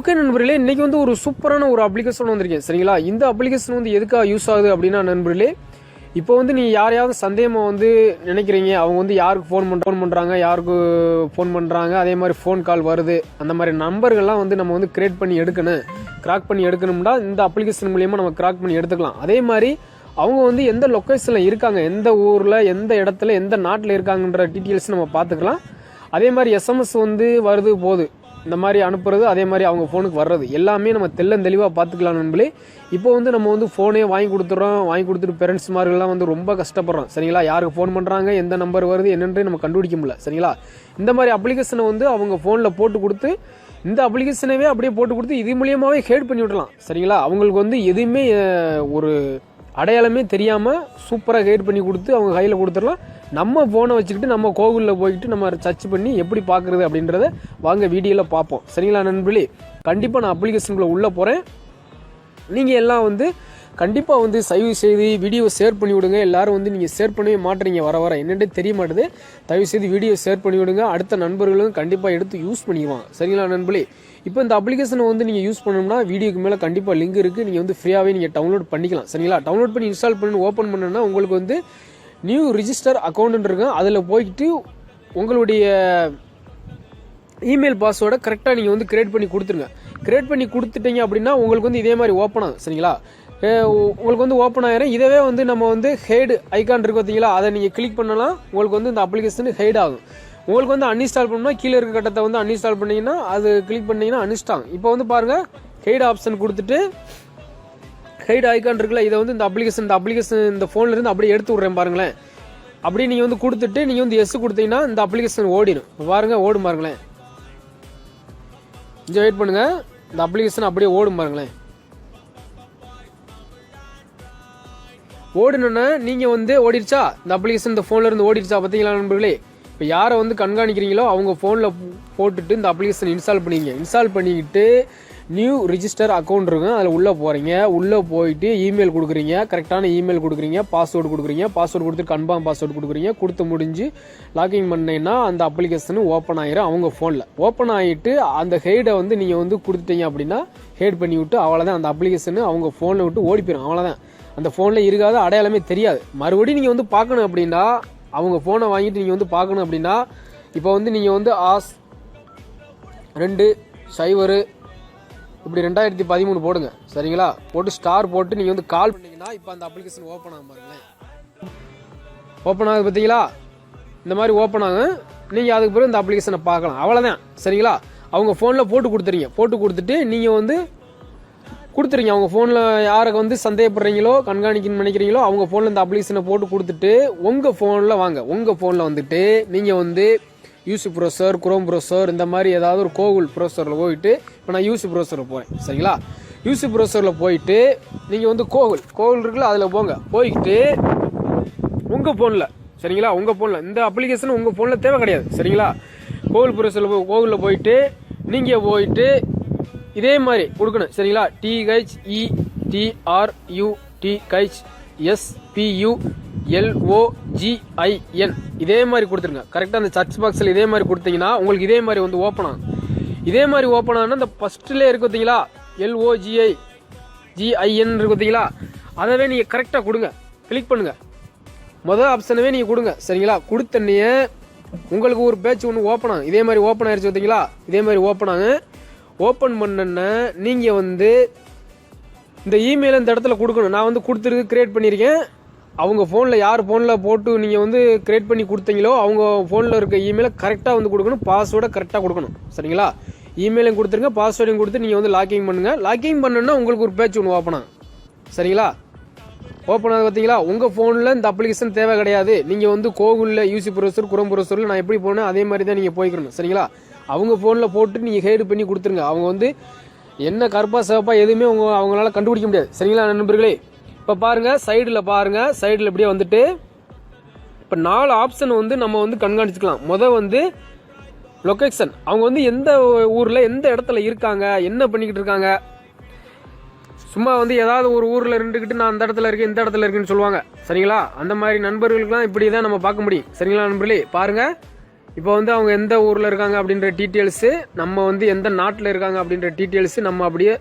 Okay நண்பர்களே இன்னைக்கு வந்து ஒரு சூப்பரான ஒரு அப்ளிகேஷன் வந்திருக்கேன் சரிங்களா? இந்த அப்ளிகேஷன் வந்து எதுக்காக யூஸ் ஆகுது அப்படின்னா நண்பர்களே இப்போ வந்து நீ யாரையாவது சந்தேகமாக வந்து நினைக்கிறீங்க அவங்க வந்து யாருக்கு ஃபோன் பண்ண ஃபோன் பண்ணுறாங்க யாருக்கு ஃபோன் பண்ணுறாங்க அதே மாதிரி ஃபோன் கால் வருது அந்த மாதிரி நம்பர்கள்லாம் வந்து நம்ம வந்து கிரியேட் பண்ணி எடுக்கணும் கிராக் பண்ணி எடுக்கணும்னா இந்த அப்ளிகேஷன் மூலியமாக நம்ம கிராக் பண்ணி எடுத்துக்கலாம். அதே மாதிரி அவங்க வந்து எந்த லொக்கேஷனில் இருக்காங்க எந்த ஊரில் எந்த இடத்துல எந்த நாட்டில் இருக்காங்கன்ற டீட்டெயில்ஸ் நம்ம பார்த்துக்கலாம். அதே மாதிரி எஸ்எம்எஸ் வந்து வருது போகுது இந்த மாதிரி அனுப்புறது அதே மாதிரி அவங்க ஃபோனுக்கு வர்றது. எல்லாமே நம்ம தெள்ளன் தெளிவாக பார்த்துக்கலாம் நண்பர்களே. இப்போ வந்து நம்ம வந்து ஃபோனே வாங்கி கொடுத்துட்றோம் வாங்கி கொடுத்துட்டு பேரண்ட்ஸ் மார்கள்லாம் வந்து ரொம்ப கஷ்டப்படுறோம். சரிங்களா? யாருக்கு ஃபோன் பண்ணுறாங்க எந்த நம்பர் வருது? என்னன்றே நம்ம கண்டுபிடிக்க முடியல. சரிங்களா? இந்த மாதிரி அப்ளிகேஷனை வந்து அவங்க ஃபோனில் போட்டு கொடுத்து இந்த அப்ளிகேஷனவே அப்படியே போட்டு கொடுத்து இது மூலியமாகவே ஹேட் பண்ணி விடலாம். சரிங்களா? அவங்களுக்கு வந்து எதுவுமே ஒரு அடையாளமே தெரியாமல் சூப்பராக கைட் பண்ணி கொடுத்து அவங்க கையில் கொடுத்துடலாம். நம்ம ஃபோனை வச்சுக்கிட்டு நம்ம கோகுலில் போயிட்டு நம்ம சர்ச் பண்ணி எப்படி பார்க்குறது அப்படின்றத வாங்க வீடியோவில் பார்ப்போம். சரிங்களா நண்பர்களே? கண்டிப்பாக நான் அப்ளிகேஷனுக்குள்ளே உள்ளே போகிறேன் நீங்கள் எல்லாம் வந்து கண்டிப்பாக வந்து தயவு செய்து வீடியோ ஷேர் பண்ணி விடுங்க எல்லாரும் வந்து நீங்கள் ஷேர் பண்ணவே மாட்டுறீங்க வர வர. என்னென்னே தெரிய மாட்டுது. தயவு செய்து வீடியோ ஷேர் பண்ணி விடுங்க அடுத்த நண்பர்களும் கண்டிப்பாக எடுத்து யூஸ் பண்ணிக்குவாங்க சரிங்களா நண்பர்களே? இப்போ இந்த அப்ளிகேஷனை வந்து நீங்கள் யூஸ் பண்ணணும்னா வீடியோக்கு மேலே கண்டிப்பாக லிங்க் இருக்குது நீங்கள் வந்து ஃப்ரீயாகவே நீங்கள் டவுன்லோட் பண்ணிக்கலாம். சரிங்களா? டவுன்லோட் பண்ணி இன்ஸ்டால் பண்ணி ஓப்பன் பண்ணுன்னா உங்களுக்கு வந்து நியூ ரிஜிஸ்டர் அக்கௌண்ட் இருக்கும். அதில் போய்கிட்டு உங்களுடைய இமெயில் பாஸ்வேர்டை கரெக்டாக நீங்கள் வந்து கிரியேட் பண்ணி கொடுத்துருங்க. கிரியேட் பண்ணி கொடுத்துட்டீங்க அப்படின்னா உங்களுக்கு வந்து இதே மாதிரி ஓப்பன் ஆகும். சரிங்களா? உங்களுக்கு வந்து ஓப்பன் ஆகிரும் இதவே வந்து நம்ம வந்து ஹெய்டு ஐக்கான் இருக்கு பார்த்தீங்களா அதை நீங்கள் கிளிக் பண்ணலாம். உங்களுக்கு வந்து இந்த அப்ளிகேஷன் ஹெய்ட் ஆகும். உங்களுக்கு வந்து அன்இன்ஸ்டால் பண்ணணும்னா கீழே இருக்க கட்டத்தை வந்து அன்இன்ஸ்டால் பண்ணிங்கன்னா அது கிளிக் பண்ணிங்கன்னா அன்இன்ஸ்டால் இப்போ வந்து பாருங்கள் ஹெய்ட் ஆப்ஷன் கொடுத்துட்டு ஹெய்ட் ஐக்கான் இருக்குல்ல இதை வந்து இந்த அப்ளிகேஷன் இந்த அப்ளிகேஷன் இந்த ஃபோன்லேருந்து அப்படியே எடுத்து விட்றேன் பாருங்களேன். அப்படியே நீங்கள் வந்து கொடுத்துட்டு நீங்கள் வந்து எஸ் கொடுத்தீங்கன்னா இந்த அப்ளிகேஷன் ஓடிடும் இப்போ ஓடும் பாருங்களேன். கொஞ்சம் வெயிட் பண்ணுங்கள் இந்த அப்ளிகேஷன் அப்படியே ஓடும் பாருங்களேன். ஓடுனோன்னா நீங்க வந்து ஓடிடுச்சா? இந்த அப்ளிகேஷன் இந்த போன்ல இருந்து ஓடிடுச்சா பார்த்தீங்களா நண்பர்களே? இப்போ யாரை வந்து கண்காணிக்கிறீங்களோ அவங்க ஃபோனில் போட்டுட்டு இந்த அப்ளிகேஷன் இன்ஸ்டால் பண்ணிங்க. இன்ஸ்டால் பண்ணிக்கிட்டு நியூ ரிஜிஸ்டர் அக்கௌண்ட் இருக்கும். அதில் உள்ளே போகிறீங்க உள்ளே போயிட்டு இமெயில் கொடுக்குறீங்க. கரெக்டான இமெயில் கொடுக்குறீங்க. பாஸ்வேர்டு கொடுக்குறீங்க. பாஸ்வேர்டு கொடுத்து கன்ஃபார்ம் பாஸ்வேர்டு கொடுக்குறீங்க. கொடுத்து முடிஞ்சு லாகின் பண்ணீங்கன்னா அந்த அப்ளிகேஷன் ஓப்பன் ஆயிரும் அவங்க ஃபோனில் ஓப்பன் ஆகிட்டு அந்த ஹெய்டை வந்து நீங்கள் வந்து கொடுத்துட்டீங்க அப்படின்னா ஹெய்ட் பண்ணி விட்டு அவ்வளோதான் அந்த அப்ளிகேஷன் அவங்க ஃபோனில் விட்டு ஓடி போயிடும் அவ்வளோதான் அந்த ஃபோனில் இருக்காத அடையாளமே தெரியாது. மறுபடியும் நீங்கள் வந்து பார்க்கணும் அப்படின்னா அவங்க ஃபோனை வாங்கிட்டு நீங்கள் வந்து பார்க்கணும் அப்படின்னா இப்போ வந்து நீங்கள் வந்து ஆஸ் ரெண்டு சைவரு இப்படி ரெண்டாயிரத்தி பதிமூணு போடுங்க. சரிங்களா? போட்டு ஸ்டார் போட்டு நீங்கள் வந்து கால் பண்ணீங்கன்னா இப்போ அந்த அப்ளிகேஷன் ஓப்பன் ஆகும் பாருங்களேன். ஓப்பன் ஆகுது பார்த்தீங்களா இந்த மாதிரி ஓப்பன் ஆகும் நீங்கள் அதுக்கு பிறகு இந்த அப்ளிகேஷனை பார்க்கலாம். அவ்வளோதான் சரிங்களா? அவங்க ஃபோனில் போட்டு கொடுத்துறீங்க. போட்டு கொடுத்துட்டு நீங்கள் வந்து கொடுத்துருங்க. அவங்க ஃபோனில் யாருக்கு வந்து சந்தேகப்படுறீங்களோ கண்காணிக்கணும்னு நினைக்கிறீங்களோ அவங்க ஃபோனில் இந்த அப்ளிகேஷனை போட்டு கொடுத்துட்டு உங்கள் ஃபோனில் வாங்க. உங்கள் ஃபோனில் வந்துட்டு நீங்கள் வந்து யூசி ப்ரொசர் குரோம் ப்ரொசர் இந்த மாதிரி ஏதாவது ஒரு கோகுல் ப்ரொசரில் போயிட்டு இப்போ நான் யூசி ப்ரொசரில் போகிறேன் சரிங்களா? யூசி ப்ரொசரில் போயிட்டு நீங்கள் வந்து கோகுல் கோகுல் இருக்குல்ல அதில் போங்க. போய்கிட்டு உங்கள் ஃபோனில் சரிங்களா? உங்கள் ஃபோனில் இந்த அப்ளிகேஷன் உங்கள் ஃபோனில் தேவை கிடையாது. சரிங்களா? கோகுல் ப்ரொசரில் போய் கோகுலில் போயிட்டு நீங்கள் போயிட்டு இதே மாதிரி கொடுக்கணும். சரிங்களா? டிஹெச் இ டிஆர்யூ டிஹெச் எஸ்பியூ எல்ஓஜிஐஎன் இதே மாதிரி கொடுத்துருங்க. கரெக்டாக அந்த சர்ச் பாக்ஸில் இதே மாதிரி கொடுத்தீங்கன்னா உங்களுக்கு இதே மாதிரி வந்து ஓப்பன் ஆகும். இதே மாதிரி ஓப்பன் ஆகுனா இந்த ஃபஸ்ட்டில் இருக்கு பார்த்தீங்களா எல்ஓஜிஐ ஜிஐஎன் இருக்கு பார்த்தீங்களா அதவே நீங்கள் கரெக்டாக கொடுங்க. கிளிக் பண்ணுங்கள் மொதல் ஆப்ஷனவே நீங்கள் கொடுங்க. சரிங்களா? கொடுத்தனையே உங்களுக்கு ஒரு பேட்ச் ஒன்று ஓப்பன் ஆகும். இதே மாதிரி ஓப்பன் ஆயிடுச்சு பார்த்தீங்களா இதே மாதிரி ஓப்பன் ஆகும். ஓப்பன் பண்ணன நீங்கள் வந்து இந்த இமெயில் இந்த இடத்துல கொடுக்கணும். நான் வந்து கொடுத்துருக்கு க்ரியேட் பண்ணியிருக்கேன் அவங்க ஃபோனில் யார் ஃபோனில் போட்டு நீங்கள் வந்து க்ரியேட் பண்ணி கொடுத்தீங்களோ அவங்க ஃபோனில் இருக்க இமெயிலை கரெக்டாக வந்து கொடுக்கணும். பாஸ்வேர்டை கரெக்டாக கொடுக்கணும். சரிங்களா? இமெயிலையும் கொடுத்துருங்க பாஸ்வேர்டையும் கொடுத்து நீங்கள் வந்து லாக்கிங் பண்ணுங்கள் லாக்கிங் பண்ணணுன்னா உங்களுக்கு ஒரு பேஜ் ஒன்று ஓப்பன் சரிங்களா? ஓப்பன் ஆகுது பார்த்தீங்களா உங்கள் ஃபோனில் இந்த அப்ளிகேஷன் தேவை கிடையாது. நீங்கள் வந்து கோகுலில் யூசி ப்ரொசர் குரம் ப்ரொசரில் நான் எப்படி போனேன் அதே மாதிரி தான் நீங்கள் போய்க்கணும். சரிங்களா? அவங்க ஃபோனில் போட்டு நீங்கள் ஹேடு பண்ணி கொடுத்துருங்க. அவங்க வந்து என்ன கருப்பா சிவப்பா எதுவுமே அவங்க அவங்களால கண்டுபிடிக்க முடியாது. சரிங்களா நண்பர்களே? இப்போ பாருங்கள் சைடில் பாருங்கள் சைடில் இப்படியே வந்துட்டு இப்போ நாலு ஆப்ஷன் வந்து நம்ம வந்து கண்காணிச்சுக்கலாம். முத வந்து லொக்கேஷன் அவங்க வந்து எந்த ஊரில் எந்த இடத்துல இருக்காங்க என்ன பண்ணிக்கிட்டு இருக்காங்க? சும்மா வந்து ஏதாவது ஒரு ஊரில் இருந்துக்கிட்டு நான் அந்த இடத்துல இருக்கேன் இந்த இடத்துல இருக்குன்னு சொல்லுவாங்க. சரிங்களா? அந்த மாதிரி நண்பர்களுக்கெல்லாம் இப்படி தான் நம்ம பார்க்க முடியும். சரிங்களா நண்பர்களே? பாருங்கள் இப்போ வந்து அவங்க எந்த ஊரில் இருக்காங்க அப்படின்ற டீட்டெயில்ஸு நம்ம வந்து எந்த நாட்டில் இருக்காங்க அப்படின்ற டீட்டெயில்ஸு நம்ம அப்படியே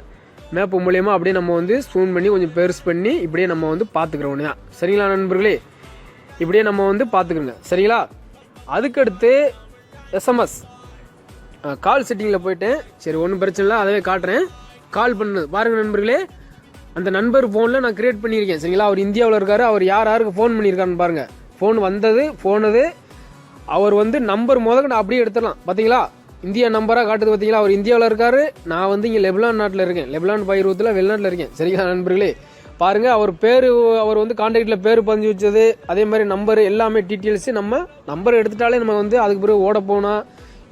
மேப்பு மூலியமாக அப்படியே நம்ம வந்து ஸ்பூன் பண்ணி கொஞ்சம் பெருசு பண்ணி இப்படியே நம்ம வந்து பார்த்துக்கிறோம் ஒன்று தான் சரிங்களா நண்பர்களே? இப்படியே நம்ம வந்து பார்த்துக்கிறோங்க. சரிங்களா? அதுக்கடுத்து எஸ்எம்எஸ் கால் செட்டிங்கில் போயிட்டேன். சரி ஒன்றும் பிரச்சனை இல்லை. அதவே காட்டுறேன். கால் பண்ணு. பாருங்கள் நண்பர்களே. அந்த நண்பர் ஃபோனில் நான் கிரியேட் பண்ணியிருக்கேன். சரிங்களா? அவர் இந்தியாவில் இருக்கார். அவர் யார் யாருக்கு ஃபோன் பண்ணியிருக்காருன்னு பாருங்கள் ஃபோன் வந்தது போனது அவர் வந்து நம்பர் முதல்ல நான் அப்படியே எடுத்துடலாம். பார்த்தீங்களா இந்தியா நம்பராக காட்டுது பார்த்தீங்களா அவர் இந்தியாவில் இருக்கார். நான் வந்து இங்கே லெப்லான் நாட்டில் இருக்கேன். லெப்லான் பயிர்வத்தில் வெளிநாட்டில் இருக்கேன். சரிங்களா நண்பர்களே? பாருங்கள் அவர் பேர் அவர் வந்து கான்டாக்டில் பேர் பதிஞ்சு வச்சது. அதே மாதிரி நம்பர் எல்லாமே டீட்டெயில்ஸு நம்ம நம்பர் எடுத்துட்டாலே நம்ம வந்து அதுக்கு பிறகு ஓட போனால்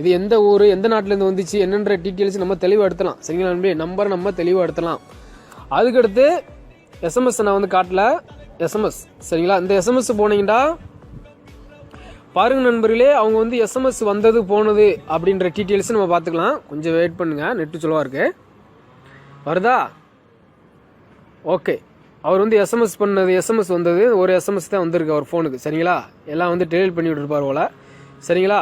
இது எந்த ஊர் எந்த நாட்டிலேருந்து வந்துச்சு என்னென்ற டீட்டெயில்ஸ் நம்ம தெளிவாக எடுத்தலாம் சரிங்களா நண்பர்களே? நம்பர் நம்ம தெளிவாக எடுத்தலாம் அதுக்கடுத்து எஸ்எம்எஸ் நான் வந்து காட்டல. எஸ்எம்எஸ் சரிங்களா? இந்த எஸ்எம்எஸ் போனீங்கன்னா பாருங்க நண்பர்களே அவங்க வந்து எஸ்எம்எஸ் வந்தது போனது அப்படின்ற டீட்டெயில்ஸ் நம்ம பார்த்துக்கலாம். கொஞ்சம் வெயிட் பண்ணுங்க. நெட்டு சொல்லுவா இருக்கு. வருதா? ஓகே அவர் வந்து எஸ்எம்எஸ் பண்ணது எஸ்எம்எஸ் வந்தது. ஒரு எஸ்எம்எஸ் தான் வந்திருக்கு அவர் ஃபோனுக்கு சரிங்களா? எல்லாம் வந்து டெலிட் பண்ணி விட்டுருப்பார் போல. சரிங்களா?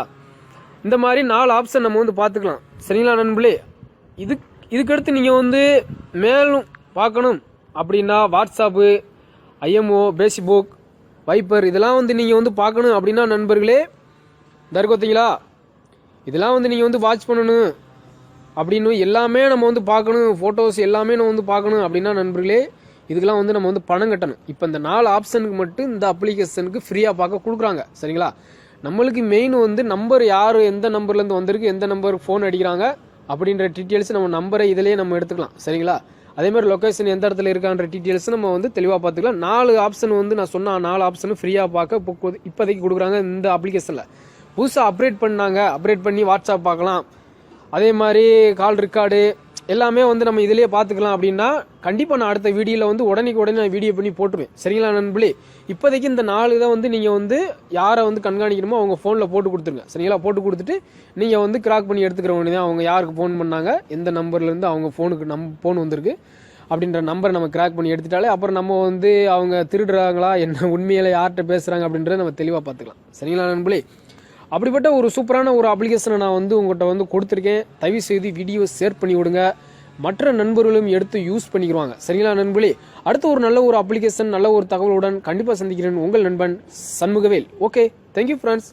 இந்த மாதிரி நாலு ஆப்ஷன் நம்ம வந்து பார்த்துக்கலாம். சரிங்களா நண்பர்களே? இது இதுக்கடுத்து நீங்கள் வந்து மேலும் பார்க்கணும் அப்படின்னா வாட்ஸ்அப்பு ஐஎம்ஓ பேசிபுக் வைப்பர் இதெல்லாம் வந்து நீங்கள் வந்து பார்க்கணும் அப்படின்னா நண்பர்களே தர்கோத்தீங்களா இதெல்லாம் வந்து நீங்கள் வந்து வாட்ச் பண்ணணும். அப்படின்னு எல்லாமே நம்ம வந்து பார்க்கணும். ஃபோட்டோஸ் எல்லாமே நம்ம வந்து பார்க்கணும் அப்படின்னா நண்பர்களே இதுக்கெல்லாம் வந்து நம்ம வந்து பணம் கட்டணும். இப்போ இந்த நாலு ஆப்ஷனுக்கு மட்டும் இந்த அப்ளிகேஷனுக்கு ஃப்ரீயாக பார்க்க கொடுக்குறாங்க. சரிங்களா? நம்மளுக்கு மெயின் வந்து நம்பர் யார் எந்த நம்பர்லேருந்து வந்திருக்கு எந்த நம்பருக்கு ஃபோன் அடிக்கிறாங்க அப்படின்ற டீட்டெயில்ஸ் நம்ம நம்பரை இதிலேயே நம்ம எடுத்துக்கலாம். சரிங்களா? அதே மாதிரி லொக்கேஷன் எந்த இடத்துல இருக்கான்ற டீட்டெயில்ஸ் நம்ம வந்து தெளிவாக பார்த்துக்கலாம். நாலு ஆப்ஷன் வந்து நான் சொன்ன நாலு ஆப்ஷனும் ஃப்ரீயாக பார்க்க இப்போ இப்போதைக்கு கொடுக்குறாங்க இந்த அப்ளிகேஷனில் புதுசாக அப்டேட் பண்ணாங்க. அப்டேட் பண்ணி வாட்ஸ்அப் பார்க்கலாம். அதே மாதிரி கால் ரெக்கார்டு எல்லாமே வந்து நம்ம இதிலேயே பார்த்துக்கலாம் அப்படின்னா கண்டிப்பாக நான் அடுத்த வீடியோவில் வந்து உடனேக்கு உடனே நான் வீடியோ பண்ணி போட்டுருவேன். சரிங்களா நண்பர்களே? இப்போதைக்கு இந்த நாலு தான் வந்து நீங்கள் வந்து யாரை வந்து கண்காணிக்கணுமோ அவங்க ஃபோனில் போட்டு கொடுத்துருங்க. சரிங்களா? போட்டு கொடுத்துட்டு நீங்கள் வந்து கிராக் பண்ணி எடுத்துக்கிறவங்க தான் அவங்க யாருக்கு ஃபோன் பண்ணாங்க எந்த நம்பர்லேருந்து அவங்க ஃபோனுக்கு நம் ஃபோன் வந்திருக்கு அப்படின்ற நம்பரை நம்ம கிராக் பண்ணி எடுத்துட்டாலே அப்புறம் நம்ம வந்து அவங்க திருடுறாங்களா என்ன உண்மையில் யார்கிட்ட பேசுகிறாங்க அப்படின்றத நம்ம தெளிவாக பார்த்துக்கலாம். சரிங்களா நண்பர்களே? அப்படிப்பட்ட ஒரு சூப்பரான ஒரு அப்ளிகேஷனை நான் வந்து உங்கள்கிட்ட வந்து கொடுத்துருக்கேன். தயவு செய்து வீடியோ ஷேர் பண்ணி விடுங்க. மற்ற நண்பர்களும் எடுத்து யூஸ் பண்ணிக்கிறாங்க சரிங்களா நண்பர்களே? அடுத்த ஒரு நல்ல ஒரு அப்ளிகேஷன் நல்ல ஒரு தகவலுடன் கண்டிப்பாக சந்திக்கிறேன் உங்கள் நண்பன் சண்முகவேல். Okay thank you friends